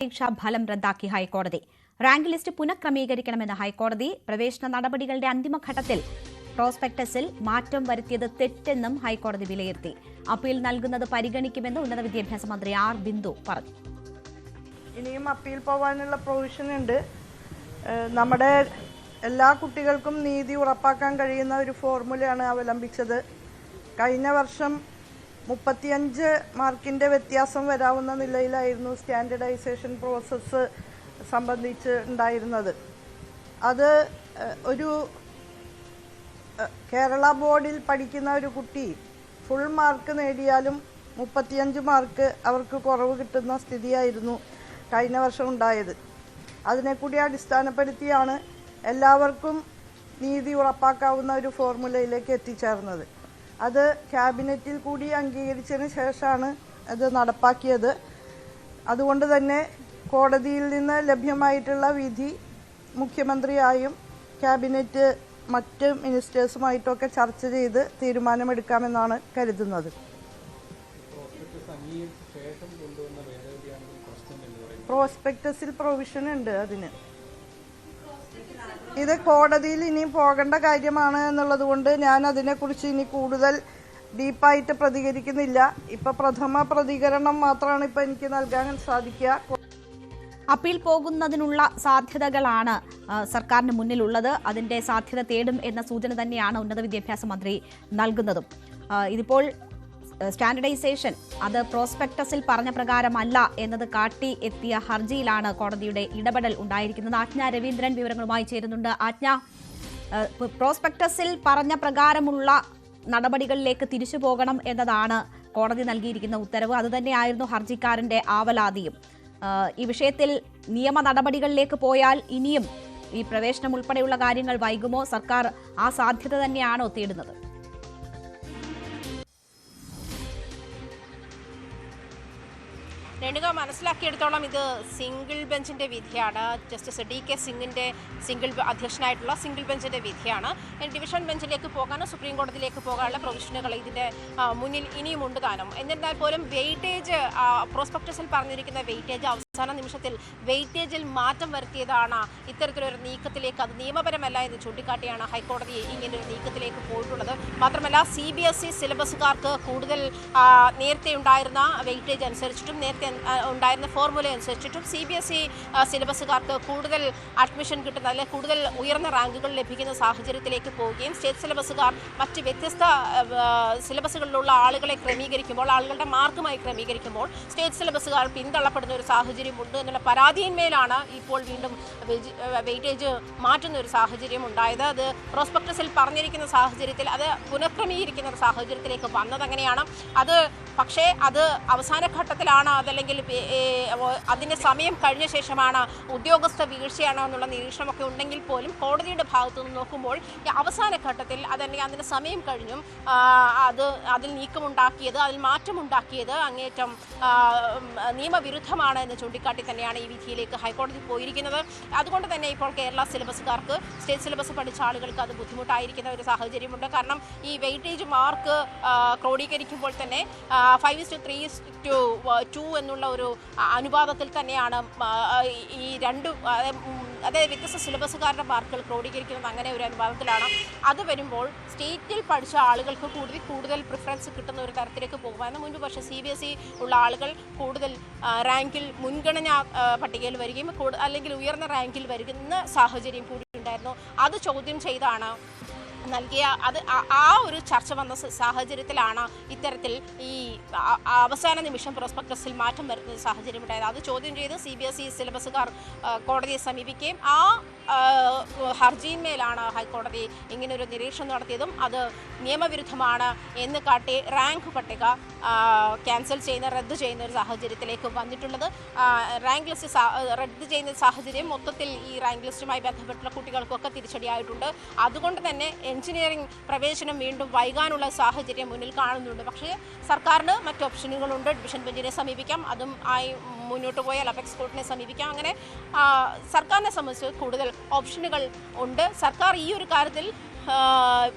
പരീക്ഷാ ഫലം റദ്ദാക്കി ഹൈക്കോടതി. റാങ്ക് ലിസ്റ്റ് പുനഃക്രമീകരിക്കണമെന്ന് ഹൈക്കോടതി പ്രവേശന നടപടികളുടെ അന്തിമഘട്ടത്തിൽ പ്രോസ്പെക്ടസിൽ മാറ്റം വരുത്തിയത് തെറ്റെന്നും ഹൈക്കോടതി വിലയിരുത്തി. അപ്പീൽ നൽകുന്നത് പരിഗണിക്കുമെന്ന് ഉന്നത വിദ്യാഭ്യാസ മന്ത്രി ആർ ബിന്ദു പറഞ്ഞു. ഇനിയും അപ്പീൽ പോവാനുള്ള പ്രൊവിഷൻ ഉണ്ട്. നമ്മുടെ എല്ലാ കുട്ടികൾക്കും നീതി ഉറപ്പാക്കാൻ കഴിയുന്ന ഒരു ഫോർമുലയാണ് അവലംബിച്ചത്. കഴിഞ്ഞ വർഷം മുപ്പത്തിയഞ്ച് മാർക്കിന്റെ വ്യത്യാസം വരാവുന്ന നിലയിലായിരുന്നു സ്റ്റാൻഡേർഡൈസേഷൻ പ്രോസസ്സ് സംബന്ധിച്ച് ഉണ്ടായിരുന്നത്. അത് ഒരു കേരള ബോർഡിൽ പഠിക്കുന്ന ഒരു കുട്ടി ഫുൾ മാർക്ക് നേടിയാലും മുപ്പത്തിയഞ്ച് മാർക്ക് അവർക്ക് കുറവ് കിട്ടുന്ന സ്ഥിതിയായിരുന്നു കഴിഞ്ഞ വർഷം ഉണ്ടായത്. അതിനെക്കൂടി കൂടി അടിസ്ഥാനപ്പെടുത്തിയാണ് എല്ലാവർക്കും നീതി ഉറപ്പാക്കാവുന്ന ഒരു ഫോർമുലയിലേക്ക് എത്തിച്ചേർന്നത്. അത് ക്യാബിനറ്റിൽ കൂടി അംഗീകരിച്ചതിന് ശേഷമാണ് അത് നടപ്പാക്കിയത്. അതുകൊണ്ട് തന്നെ കോടതിയിൽ നിന്ന് ലഭ്യമായിട്ടുള്ള വിധി മുഖ്യമന്ത്രിയായും ക്യാബിനറ്റ് മറ്റ് മിനിസ്റ്റേഴ്സുമായിട്ടൊക്കെ ചർച്ച ചെയ്ത് തീരുമാനമെടുക്കാമെന്നാണ് കരുതുന്നത്. പ്രോസ്പെക്ടസിൽ പ്രൊവിഷൻ ഉണ്ട് അതിന്. ഇത് കോടതിയിൽ ഇനി പോകേണ്ട കാര്യമാണ് എന്നുള്ളത് കൊണ്ട് ഞാൻ അതിനെക്കുറിച്ച് ഇനി കൂടുതൽ ഡീപ്പായിട്ട് പ്രതികരിക്കുന്നില്ല. ഇപ്പൊ പ്രഥമ പ്രതികരണം മാത്രമാണ് ഇപ്പൊ എനിക്ക് നൽകാൻ സാധിക്കുക. അപ്പീൽ പോകുന്നതിനുള്ള സാധ്യതകളാണ് സർക്കാരിന് മുന്നിലുള്ളത്. അതിന്റെ സാധ്യത തേടും എന്ന സൂചന തന്നെയാണ് ഉന്നത വിദ്യാഭ്യാസ മന്ത്രി നൽകുന്നതും. ഇതിപ്പോൾ സ്റ്റാൻഡർഡൈസേഷൻ. അത് പ്രോസ്പെക്ടസിൽ പറഞ്ഞ പ്രകാരമല്ല എന്നത് കാട്ടി എത്തിയ ഹർജിയിലാണ് കോടതിയുടെ ഇടപെടൽ ഉണ്ടായിരിക്കുന്നത്. ആജ്ഞ രവീന്ദ്രൻ വിവരങ്ങളുമായി ചേരുന്നുണ്ട്. ആജ്ഞ പ്രോസ്പെക്ടസിൽ പറഞ്ഞ പ്രകാരമുള്ള നടപടികളിലേക്ക് തിരിച്ചു പോകണം എന്നതാണ് കോടതി നൽകിയിരിക്കുന്ന ഉത്തരവ്. അതുതന്നെയായിരുന്നു ഹർജിക്കാരന്റെ ആവലാതിയും. ഈ വിഷയത്തിൽ നിയമ നടപടികളിലേക്ക് പോയാൽ ഇനിയും ഈ പ്രവേശനം ഉൾപ്പെടെയുള്ള കാര്യങ്ങൾ വൈകുമോ? സർക്കാർ ആ സാധ്യത തന്നെയാണോ തേടുന്നത്? രേണുക മനസ്സിലാക്കിയെടുത്തോളം ഇത് സിംഗിൾ ബെഞ്ചിന്റെ വിധിയാണ്. ജസ്റ്റിസ് ഡി കെ സിംഗിന്റെ സിംഗിൾ അധ്യക്ഷനായിട്ടുള്ള സിംഗിൾ ബെഞ്ചിന്റെ വിധിയാണ്. ഡിവിഷൻ ബെഞ്ചിലേക്ക് പോകാനോ സുപ്രീം കോടതിയിലേക്ക് പോകാനുള്ള പ്രൊവിഷനുകൾ ഇതിന്റെ മുന്നിൽ ഇനിയും ഉണ്ട് താനും. എന്നിരുന്നാൽ പോലും വെയിറ്റേജ് പ്രോസ്പെക്ടസിൽ പറഞ്ഞിരിക്കുന്ന വെയിറ്റേജ് അവസാന നിമിഷത്തിൽ വെയിറ്റേജിൽ മാറ്റം വരുത്തിയതാണ് ഇത്തരത്തിലൊരു നീക്കത്തിലേക്ക്. അത് നിയമപരമല്ല എന്ന് ചൂണ്ടിക്കാട്ടിയാണ് ഹൈക്കോടതി ഇങ്ങനെ ഒരു നീക്കത്തിലേക്ക് പോയിട്ടുള്ളത്. മാത്രമല്ല സി ബി എസ് ഇ സിലബസുകാർക്ക് കൂടുതൽ നേരത്തെ ഉണ്ടായിരുന്ന വെയിറ്റേജ് അനുസരിച്ചിട്ടും നേരത്തെ ഉണ്ടായിരുന്ന ഫോർമുല അനുസരിച്ചിട്ടും സി ബി എസ് ഇ സിലബസുകാർക്ക് കൂടുതൽ അഡ്മിഷൻ കിട്ടുന്ന അല്ലെങ്കിൽ കൂടുതൽ ഉയർന്ന റാങ്കുകൾ ലഭിക്കുന്ന സാഹചര്യത്തിലേക്ക് പോവുകയും സ്റ്റേറ്റ് സിലബസുകാർ മറ്റ് വ്യത്യസ്ത സിലബസുകളിലുള്ള ആളുകളെ ക്രമീകരിക്കുമ്പോൾ ആളുകളുടെ മാർക്കുമായി ക്രമീകരിക്കുമ്പോൾ സ്റ്റേറ്റ് സിലബസുകാർ പിന്തള്ളപ്പെടുന്ന ഒരു സാഹചര്യമുണ്ട് എന്നുള്ള പരാതിയിന്മേലാണ് ഇപ്പോൾ വീണ്ടും വെയിറ്റേജ് മാറ്റുന്ന ഒരു സാഹചര്യം ഉണ്ടായത്. അത് പ്രോസ്പെക്ടസിൽ പറഞ്ഞിരിക്കുന്ന സാഹചര്യത്തിൽ അത് പുനഃക്രമീകരിക്കുന്ന ഒരു സാഹചര്യത്തിലേക്ക് വന്നത് അങ്ങനെയാണ് അത് പക്ഷേ അത് അവസാന ഘട്ടത്തിലാണ് അതല്ലെങ്കിൽ അതിന്റെ സമയം കഴിഞ്ഞ ശേഷമാണ് ഉദ്യോഗസ്ഥ വീഴ്ചയാണോ എന്നുള്ള നിരീക്ഷണമൊക്കെ ഉണ്ടെങ്കിൽ പോലും കോടതിയുടെ ഭാഗത്തു നിന്ന് നോക്കുമ്പോൾ അവസാന ഘട്ടത്തിൽ അതല്ലെങ്കിൽ അതിന്റെ സമയം കഴിഞ്ഞും അത് അതിൽ നീക്കമുണ്ടാക്കിയത് അതിൽ മാറ്റമുണ്ടാക്കിയത് അങ്ങേറ്റം നിയമവിരുദ്ധമാണ് എന്ന് ചൂണ്ടിക്കാട്ടി തന്നെയാണ് ഈ വിധിയിലേക്ക് ഹൈക്കോടതി പോയിരിക്കുന്നത്. അതുകൊണ്ട് തന്നെ ഇപ്പോൾ കേരള സിലബസുകാർക്ക് സ്റ്റേറ്റ് സിലബസ് പഠിച്ച ആളുകൾക്ക് അത് ബുദ്ധിമുട്ടായിരിക്കുന്ന ഒരു സാഹചര്യമുണ്ട്. കാരണം ഈ വെയിറ്റേജ് മാർക്ക് ക്രോഡീകരിക്കുമ്പോൾ തന്നെ five two three two two എന്നുള്ള ഒരു അനുപാതത്തിൽ തന്നെയാണ് ഈ രണ്ട് അതായത് വ്യത്യസ്ത സിലബസുകാരുടെ മാർക്കുകൾ ക്രോഡീകരിക്കുന്നത് അങ്ങനെ ഒരു അനുപാതത്തിലാണ്. അത് വരുമ്പോൾ സ്റ്റേറ്റിൽ പഠിച്ച ആളുകൾക്ക് കൂടുതൽ കൂടുതൽ പ്രിഫറൻസ് കിട്ടുന്ന ഒരു തരത്തിലേക്ക് പോകുമായിരുന്നു മുൻപ് പക്ഷേ സി ബി എസ് ഇ ഉള്ള ആളുകൾ കൂടുതൽ റാങ്കിൽ റാങ്കിൽ മുൻഗണനാ പട്ടികയിൽ വരികയും അല്ലെങ്കിൽ ഉയർന്ന റാങ്കിൽ വരുന്ന സാഹചര്യം കൂടി ഉണ്ടായിരുന്നു. അത് ചോദ്യം ചെയ്താണ് നൽകിയ അത് ആ- ഒരു ചർച്ച വന്ന സാഹചര്യത്തിലാണ് ഇത്തരത്തിൽ ഈ അവസാന നിമിഷം പ്രോസ്പെക്ടസിൽ മാറ്റം വരുന്ന സാഹചര്യം ഉണ്ടായത്. അത് ചോദ്യം ചെയ്ത് സി ബി എസ് ഇ സിലബസുകാർ കോടതിയെ സമീപിക്കുകയും ആ ഹർജിയിന്മേലാണ് ഹൈക്കോടതി ഇങ്ങനൊരു നിരീക്ഷണം നടത്തിയതും അത് നിയമവിരുദ്ധമാണ് എന്ന് കാട്ടി റാങ്ക് പട്ടിക ക്യാൻസൽ ചെയ്യുന്ന റദ്ദ് ചെയ്യുന്ന ഒരു സാഹചര്യത്തിലേക്ക് വന്നിട്ടുള്ളത്. റാങ്ക് ലിസ്റ്റ് റദ്ദ് ചെയ്യുന്ന സാഹചര്യം മൊത്തത്തിൽ ഈ റാങ്ക് ലിസ്റ്റുമായി ബന്ധപ്പെട്ടുള്ള കുട്ടികൾക്കൊക്കെ തിരിച്ചടിയായിട്ടുണ്ട്. അതുകൊണ്ട് തന്നെ എഞ്ചിനീയറിംഗ് പ്രവേശനം വീണ്ടും വൈകാനുള്ള സാഹചര്യം മുന്നിൽ കാണുന്നുണ്ട്. പക്ഷേ സർക്കാരിന് മറ്റ് ഓപ്ഷനുകളുണ്ട് ഡിവിഷൻ ബെഞ്ചിനെ സമീപിക്കാം. അതും ആയി മുന്നോട്ട് പോയാൽ അപെക്സ് കോർട്ടിനെ സമീപിക്കാം. അങ്ങനെ സർക്കാരിനെ സംബന്ധിച്ച് കൂടുതൽ ഓപ്ഷനുകൾ ഉണ്ട്. സർക്കാർ ഈ ഒരു കാര്യത്തിൽ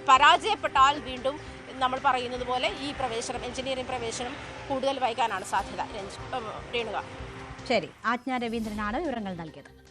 പരാജയപ്പെട്ടാൽ വീണ്ടും നമ്മൾ പറയുന്നത് പോലെ ഈ പ്രവേശനം എഞ്ചിനീയറിംഗ് പ്രവേശനം കൂടുതൽ വൈകാനാണ് സാധ്യത. രഞ്ജ്- രേണുക. ശരി. ആജ്ഞാ രവീന്ദ്രനാണ് വിവരങ്ങൾ നൽകിയത്.